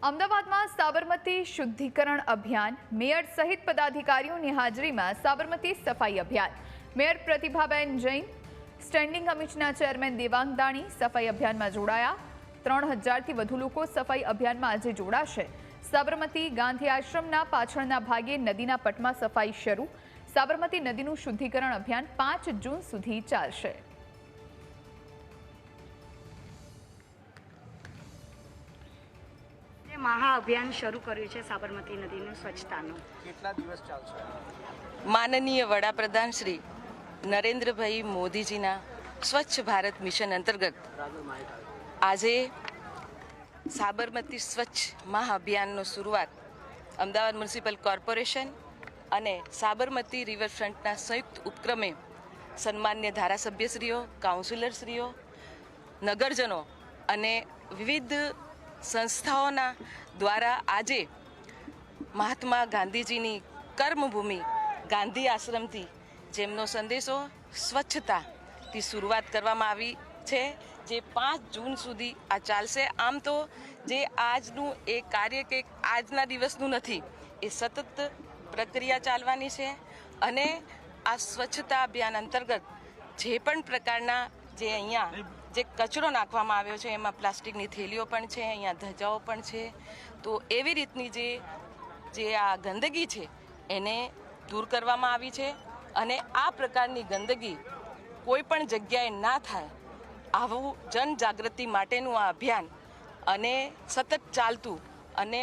અમદાવાદમાં સાબરમતી શુદ્ધિકરણ અભિયાન, મેયર સહિત પદાધિકારીઓની હાજરીમાં સાબરમતી સફાઈ અભિયાન. મેયર પ્રતિભાબેન જૈન, સ્ટેન્ડિંગ કમિટીના ચેરમેન દેવાંગ દાણી સફાઈ અભિયાનમાં જોડાયા. ત્રણ હજારથી વધુ લોકો સફાઈ અભિયાનમાં આજે જોડાશે. સાબરમતી ગાંધી આશ્રમના પાછળના ભાગે નદીના પટમાં સફાઈ શરૂ. સાબરમતી નદીનું શુદ્ધિકરણ અભિયાન પાંચ જૂન સુધી ચાલશે. જે મહા અભિયાન શરૂ કર્યું છે સાબરમતી નદીનું સ્વચ્છતાનું. કેટલા દિવસ ચાલશે? માનનીય વડાપ્રધાન શ્રી નરેન્દ્રભાઈ મોદીજીના સ્વચ્છ ભારત મિશન અંતર્ગત આજે સાબરમતી સ્વચ્છ મહાઅભિયાનનો શરૂઆત અમદાવાદ મ્યુનિસિપલ કોર્પોરેશન અને સાબરમતી રિવરફ્રન્ટના સંયુક્ત ઉપક્રમે સન્માન્ય ધારાસભ્યશ્રીઓ કાઉન્સિલરશ્રીઓ નગરજનો અને વિવિધ સંસ્થાઓના દ્વારા આજે મહાત્મા ગાંધીજીની કર્મભૂમિ ગાંધી આશ્રમથી જેમનો સંદેશો સ્વચ્છતાથી શરૂઆત કરવામાં આવી છે, જે પાંચ જૂન સુધી આ ચાલશે. આમ તો જે આજનું એ કાર્ય કે આજના દિવસનું નથી, એ સતત પ્રક્રિયા ચાલવાની છે અને આ સ્વચ્છતા અભિયાન અંતર્ગત જે પણ પ્રકારના જે અહીંયા જે કચરો નાખવામાં આવ્યો છે, એમાં પ્લાસ્ટિકની થેલીઓ પણ છે, અહીંયા ધજાઓ પણ છે. તો એવી રીતની જે જે આ ગંદકી છે, એને દૂર કરવામાં આવી છે અને આ પ્રકારની ગંદકી કોઈ પણ જગ્યાએ ના થાય આવું જનજાગૃતિ માટેનું આ અભિયાન અને સતત ચાલતું અને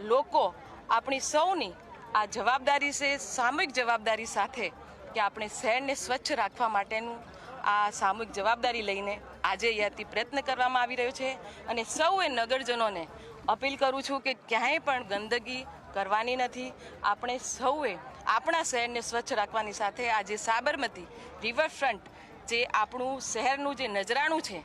લોકો આપણી સૌની આ જવાબદારી છે, સામૂહિક જવાબદારી સાથે કે આપણે શહેરને સ્વચ્છ રાખવા માટેનું આ સામૂહિક જવાબદારી લઈને આજે અહીંયાથી પ્રયત્ન કરવામાં આવી રહ્યો છે અને સૌએ નગરજનોને અપીલ કરું છું કે ક્યાંય પણ ગંદકી કરવાની નથી. આપણે સૌએ આપણા શહેરને સ્વચ્છ રાખવાની સાથે આજે સાબરમતી રિવરફ્રન્ટ જે આપણું શહેરનું જે નજરાણું છે,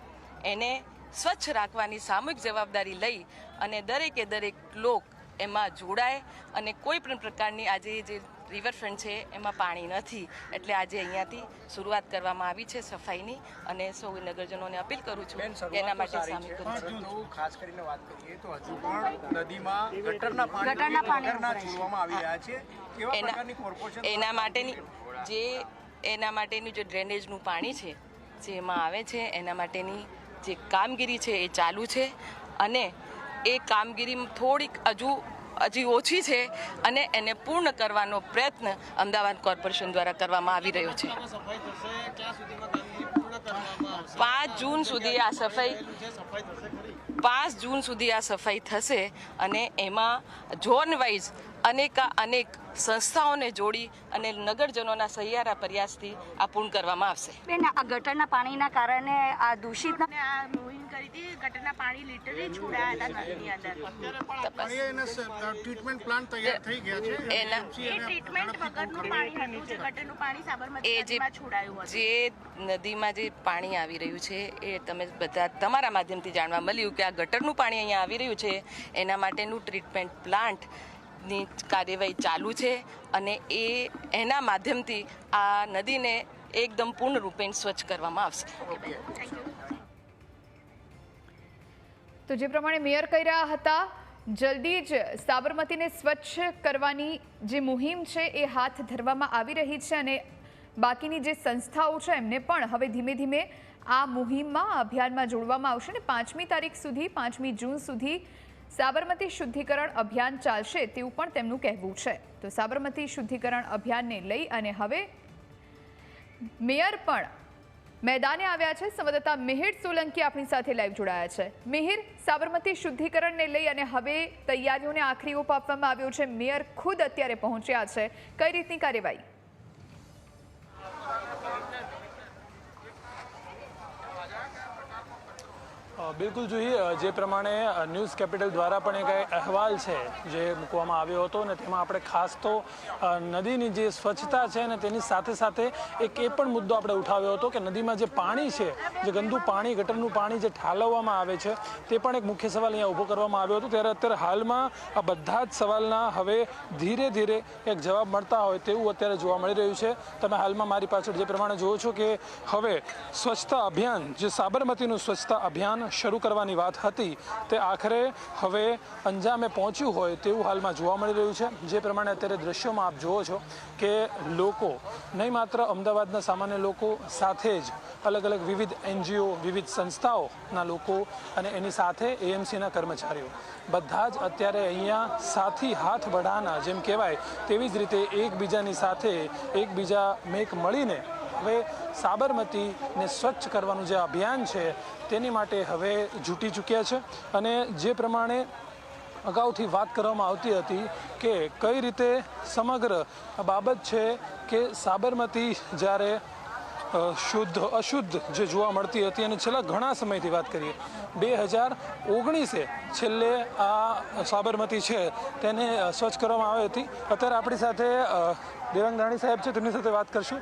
એને સ્વચ્છ રાખવાની સામૂહિક જવાબદારી લઈ અને દરેકે દરેક લોક એમાં જોડાય અને કોઈ પણ પ્રકારની આજે જે રિવરફ્રન્ટ છે એમાં પાણી નથી. એટલે આજે અહીંયાથી શરૂઆત કરવામાં આવી છે સફાઈની અને સૌ નગરજનોને અપીલ કરું છું એના માટે સામેલ કરું છું. ખાસ કરીને વાત કરીએ તો હજુ પણ નદીમાં ગટરના પાણી. છોડવામાં આવી રહ્યા છે. એના માટેની જે એના માટેનું જે ડ્રેનેજનું પાણી છે જે એમાં આવે છે એના માટેની જે કામગીરી છે એ ચાલુ છે. અને એ કામગીરી થોડીક હજુ હજી ઓછી છે અને એને પૂર્ણ કરવાનો પ્રયત્ન અમદાવાદ કોર્પોરેશન દ્વારા કરવામાં આવી રહ્યો છે. પાંચ જૂન સુધી આ સફાઈ પાંચ જૂન સુધી આ સફાઈ થશે અને એમાં ઝોન વાઇઝ અનેકા અનેક સંસ્થાઓને જોડી અને નગરજનોના સહિયારા પ્રયાસથી આ પૂર્ણ કરવામાં આવશે. બેન આ ગટરના પાણીના કારણે આ દૂષિત આ મુહિમ કરી હતી. ગટરના પાણી લિટરલી છોડાયા હતા નદીની અંદર. ટ્રીટમેન્ટ પ્લાન્ટ તૈયાર થઈ ગયા છે. એના એ ટ્રીટમેન્ટ વગરનું પાણી હતું. જે ગટરનું પાણી સાબરમતીમાં છોડાયું હતું. જે નદીમાં જે પાણી આવી રહ્યું છે એ તમે બધા તમારા માધ્યમથી જાણવા મળ્યું કે આ ગટરનું પાણી અહીંયા આવી રહ્યું છે. એના માટેનું ટ્રીટમેન્ટ પ્લાન્ટની કાર્યવાહી ચાલુ છે અને એ એના માધ્યમથી આ નદીને એકદમ પૂર્ણ રૂપે સ્વચ્છ કરવામાં આવશે. તો જે પ્રમાણે મેયર કહી રહ્યા હતા, જલ્દી જ સાબરમતીને સ્વચ્છ કરવાની જે મુહિમ છે એ હાથ ધરવામાં આવી રહી છે અને બાકીની જે સંસ્થાઓ છે એમને પણ હવે ધીમે ધીમે આ મુહિમમાં અભિયાનમાં જોડવામાં આવશે અને પાંચમી તારીખ સુધી, પાંચમી જૂન સુધી સાબરમતી શુદ્ધિકરણ અભિયાન ચાલશે તેવું પણ તેમનું કહેવું છે. તો સાબરમતી શુદ્ધિકરણ અભિયાનને લઈ અને હવે મેયર પણ મેદાને આવ્યા છે. સંવાદદાતા મિહિર સોલંકી આપણી સાથે લાઈવ જોડાયા છે. મિહિર, સાબરમતી શુદ્ધિકરણને લઈ અને હવે તૈયારીઓને આખરી ઓપ આપવામાં આવ્યો છે. મેયર ખુદ અત્યારે પહોંચ્યા છે. કઈ રીતની કાર્યવાહી? બિલકુલ જોઈએ જે પ્રમાણે ન્યૂઝ કેપિટલ દ્વારા પણ એક અહેવાલ છે જે મૂકવામાં આવ્યો હતો અને તેમાં આપણે ખાસ તો નદીની જે સ્વચ્છતા છે ને તેની સાથે સાથે એક એ પણ મુદ્દો આપણે ઉઠાવ્યો હતો કે નદીમાં જે પાણી છે, જે ગંદુ પાણી, ગટરનું પાણી જે ઠાલવવામાં આવે છે, તે પણ એક મુખ્ય સવાલ અહીંયા ઊભો કરવામાં આવ્યો હતો. ત્યારે અત્યારે હાલમાં આ બધા જ સવાલના હવે ધીરે ધીરે એક જવાબ મળતા હોય તેવું અત્યારે જોવા મળી રહ્યું છે. તમે હાલમાં મારી પાછળ જે પ્રમાણે જુઓ છો કે હવે સ્વચ્છતા અભિયાન, જે સાબરમતીનું સ્વચ્છતા અભિયાન શરૂ કરવાની વાત હતી, તે આખરે હવે અંજામે પહોંચ્યું હોય તેવું હાલમાં જોવા મળી રહ્યું છે. જે પ્રમાણે અત્યારે દ્રશ્યોમાં આપ જુઓ છો કે લોકો, નહીં માત્ર અમદાવાદના સામાન્ય લોકો, સાથે જ અલગ અલગ વિવિધ એનજીઓ, વિવિધ સંસ્થાઓના લોકો અને એની સાથે એએમસીના કર્મચારીઓ. બધા જ અત્યારે અહીંયા સાથી હાથ વઢાના, જેમ કહેવાય, તેવી જ રીતે એકબીજાની સાથે એકબીજા મેક મળીને હવે સાબરમતીને સ્વચ્છ કરવાનું જે અભિયાન છે, તેની માટે હવે જૂટી ચૂક્યા છે અને જે પ્રમાણે અગાઉથી વાત કરવામાં આવતી હતી કે કઈ રીતે સમગ્ર બાબત છે કે સાબરમતી જ્યારે શુદ્ધ, અશુદ્ધ જે જોવા મળતી હતી અને છેલ્લા ઘણા સમયથી વાત કરીએ, બે હજાર ઓગણીસે છેલ્લે આ સાબરમતી છે તેને સ્વચ્છ કરવામાં આવી હતી. અત્યારે આપણી સાથે દેવાંગ રાણી સાહેબ છે, તેમની સાથે વાત કરશું.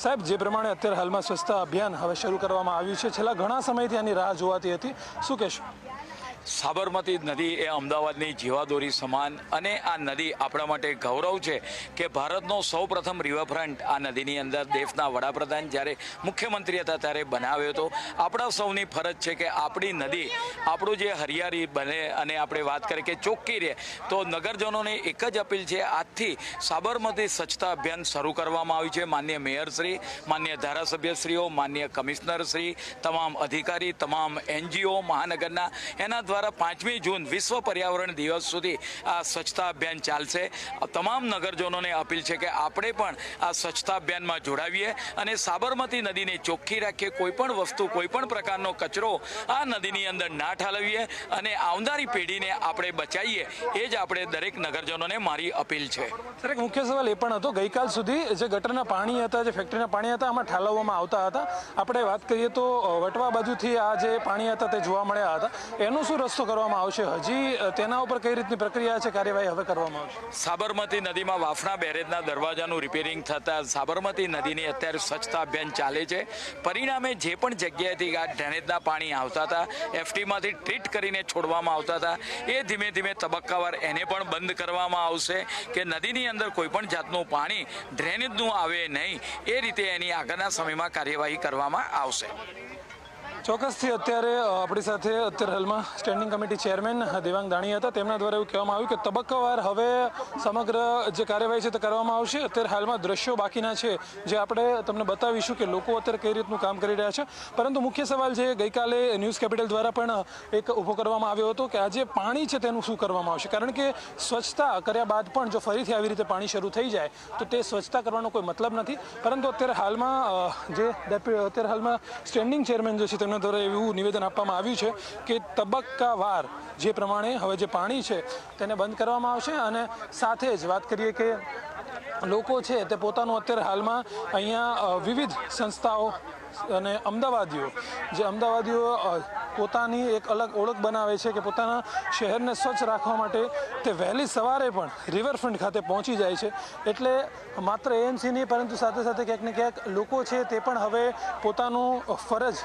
સાહેબ, જે પ્રમાણે અત્યારે હાલમાં સ્વચ્છતા અભિયાન હવે શરૂ કરવામાં આવ્યું છે, છેલ્લા ઘણા સમયથી આની રાહ જોવાતી હતી. શું કહેશો? સાબરમતી નદી એ અમદાવાદની જીવાદોરી સમાન અને આ નદી આપણા માટે ગૌરવ છે કે ભારતનો સૌપ્રથમ રિવરફ્રન્ટ આ નદીની અંદર દેશના વડાપ્રધાન જ્યારે મુખ્યમંત્રી હતા ત્યારે બનાવ્યો હતો. આપણા સૌની ફરજ છે કે આપણી નદી, આપણું જે હરિયાળી બને અને આપણે વાત કરીએ કે ચોખ્ખી રહે, તો નગરજનોને એક જ અપીલ છે, આજથી સાબરમતી સ્વચ્છતા અભિયાન શરૂ કરવામાં આવ્યું છે. માન્ય મેયરશ્રી, માન્ય ધારાસભ્યશ્રીઓ, માન્ય કમિશનરશ્રી, તમામ અધિકારી, તમામ એનજીઓ, મહાનગરના, એના દ્વારા પાંચમી જૂન વિશ્વ પર્યાવરણ દિવસ સુધી આ સ્વચ્છતા અભિયાન ચાલશે. તમામ નગરજનોને અપીલ છે કે આપણે પણ આ સ્વચ્છતા અભિયાનમાં જોડાવીએ અને સાબરમતી નદીને ચોખ્ખી રાખીએ. કોઈપણ વસ્તુ, કોઈ પણ પ્રકારનો કચરો આ નદીની અંદર ના ઠાલવીએ અને આવનારી પેઢીને આપણે બચાવીએ. એ જ આપણે દરેક નગરજનોને મારી અપીલ છે. સર, એક મુખ્ય સવાલ એ પણ હતો. ગઈકાલ સુધી જે ગટરના પાણી હતા, જે ફેક્ટરીના પાણી હતા, આમાં ઠાલવવામાં આવતા હતા. આપણે વાત કરીએ તો વટવા બાજુથી આ જે પાણી હતા તે જોવા મળ્યા હતા. એનું શું રસ્તો કરવામાં આવશે. હજી તેના ઉપર કઈ રીતની પ્રક્રિયા છે? કાર્યવાહી હવે કરવામાં આવશે. સાબરમતી નદીમાં વાફણા બેરેજના દરવાજાનું રિપેરિંગ થતાં સાબરમતી નદીની અત્યારે સ્વચ્છતા અભિયાન ચાલે છે. પરિણામે જે પણ જગ્યાએથી આ ડ્રેનેજના પાણી આવતા હતા એફટીમાંથી ટ્રીટ કરીને છોડવામાં આવતા હતા, એ ધીમે ધીમે તબક્કાવાર એને પણ બંધ કરવામાં આવશે કે નદીની અંદર કોઈપણ જાતનું પાણી ડ્રેનેજનું આવે નહીં, એ રીતે એની આગળના સમયમાં કાર્યવાહી કરવામાં આવશે. ચોક્કસથી અત્યારે આપણી સાથે અત્યારે હાલમાં standing committee chairman Devang Dani હતા. તેમના દ્વારા એવું કહેવામાં આવ્યું કે તબક્કાવાર હવે સમગ્ર જે કાર્યવાહી છે તે કરવામાં આવશે. અત્યારે હાલમાં દ્રશ્યો બાકીના છે જે આપણે તમને બતાવીશું કે લોકો અત્યારે કઈ રીતનું કામ કરી રહ્યા છે. પરંતુ મુખ્ય સવાલ જે ગઈકાલે ન્યૂઝ કેપિટલ દ્વારા પણ એક ઊભો કરવામાં આવ્યો હતો કે આ જે પાણી છે તેનું શું કરવામાં આવશે? કારણ કે સ્વચ્છતા કર્યા બાદ પણ જો ફરીથી આવી રીતે પાણી શરૂ થઈ જાય, તો તે સ્વચ્છતા કરવાનો કોઈ મતલબ નથી. પરંતુ અત્યારે હાલમાં જે અત્યારે હાલમાં સ્ટેન્ડિંગ ચેરમેન જે છે તેમના દ્વારા એવું નિવેદન આપવામાં આવ્યું છે કે તબક્કાવાર જે પ્રમાણે હવે જે પાણી છે તેને બંધ કરવામાં આવશે અને સાથે જ વાત કરીએ કે લોકો છે તે પોતાનું અત્યારે હાલમાં અહીંયા વિવિધ સંસ્થાઓ અને અમદાવાદીઓ, જે અમદાવાદીઓ પોતાની એક અલગ ઓળખ બનાવે છે કે પોતાના શહેરને સ્વચ્છ રાખવા માટે તે વહેલી સવારે પણ રિવરફ્રન્ટ ખાતે પહોંચી જાય છે. એટલે માત્ર એએમસી નહીં, પરંતુ સાથે સાથે ક્યાંક ને ક્યાંક લોકો છે તે પણ હવે પોતાનું ફરજ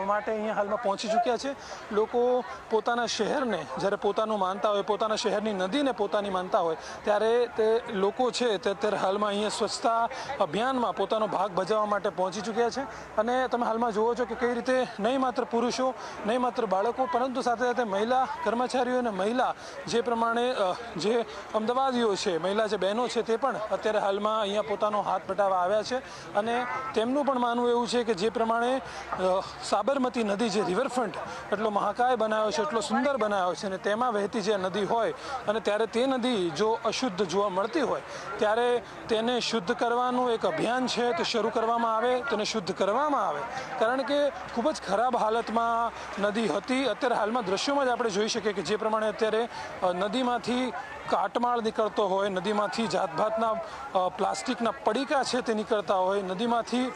માટે અહીંયા હાલમાં પહોંચી ચૂક્યા છે. લોકો પોતાના શહેરને જ્યારે પોતાનું માનતા હોય પોતાના શહેરની નદીને પોતાની માનતા હોય ત્યારે તે લોકો છે તે અત્યારે હાલમાં અહીંયા સ્વચ્છતા અભિયાનમાં પોતાનો ભાગ ભજવવા માટે પહોંચી ચૂક્યા છે. અને તમે હાલમાં જુઓ છો કે કઈ રીતે નહીં માત્ર પુરુષો નહીં માત્ર બાળકો પરંતુ સાથે સાથે મહિલા કર્મચારીઓ અને મહિલા જે પ્રમાણે જે અમદાવાદીઓ છે મહિલા જે બહેનો છે તે પણ અત્યારે હાલમાં અહીંયા પોતાનો હાથ પટાવવા આવ્યા છે. અને તેમનું પણ માનવું એવું છે કે જે પ્રમાણે અ, સાબરમતી નદી જે રિવરફ્રન્ટ એટલો મહાકાય બનાવ્યો છે, એટલો સુંદર બનાવ્યો છે અને તેમાં વહેતી જે નદી હોય અને ત્યારે તે નદી જો અશુદ્ધ જોવા મળતી હોય, ત્યારે તેને શુદ્ધ કરવાનું એક અભિયાન છે. તે શરૂ કરવામાં આવે, તેને શુદ્ધ કરવામાં આવે. કારણ કે ખૂબ જ ખરાબ હાલતમાં નદી હતી. અત્યારે હાલમાં દ્રશ્યોમાં જ આપણે જોઈ શકીએ કે જે પ્રમાણે અત્યારે નદીમાંથી કાટમાળ નીકળતો હોય, નદીમાંથી જાતભાતના પ્લાસ્ટિકના પડીકા છે તે નીકળતા હોય, નદીમાંથી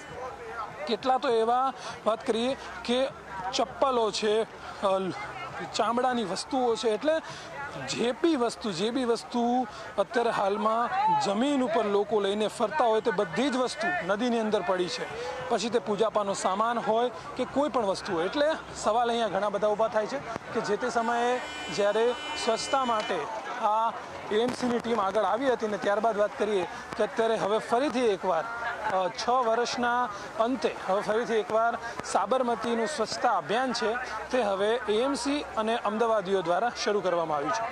કેટલા તો એવા વાત કરીએ કે ચપ્પલો છે ચામડાની વસ્તુઓ છે, એટલે જે બી વસ્તુ, જે બી વસ્તુ અત્યારે હાલમાં જમીન ઉપર લોકો લઈને ફરતા હોય તે બધી જ વસ્તુ નદીની અંદર પડી છે. પછી તે પૂજાપાનો સામાન હોય કે કોઈ પણ વસ્તુ હોય, એટલે સવાલ અહીંયા ઘણા બધા ઊભા થાય છે કે જે તે સમયે જ્યારે સ્વચ્છતા માટે આ એએમસીની ટીમ આગળ આવી હતી ને ત્યારબાદ વાત કરીએ કે અત્યારે હવે ફરીથી એકવાર છ વર્ષના અંતે હવે ફરીથી એકવાર સાબરમતીનું સ્વચ્છતા અભિયાન છે તે હવે એએમસી અને અમદાવાદીઓ દ્વારા શરૂ કરવામાં આવ્યું છે.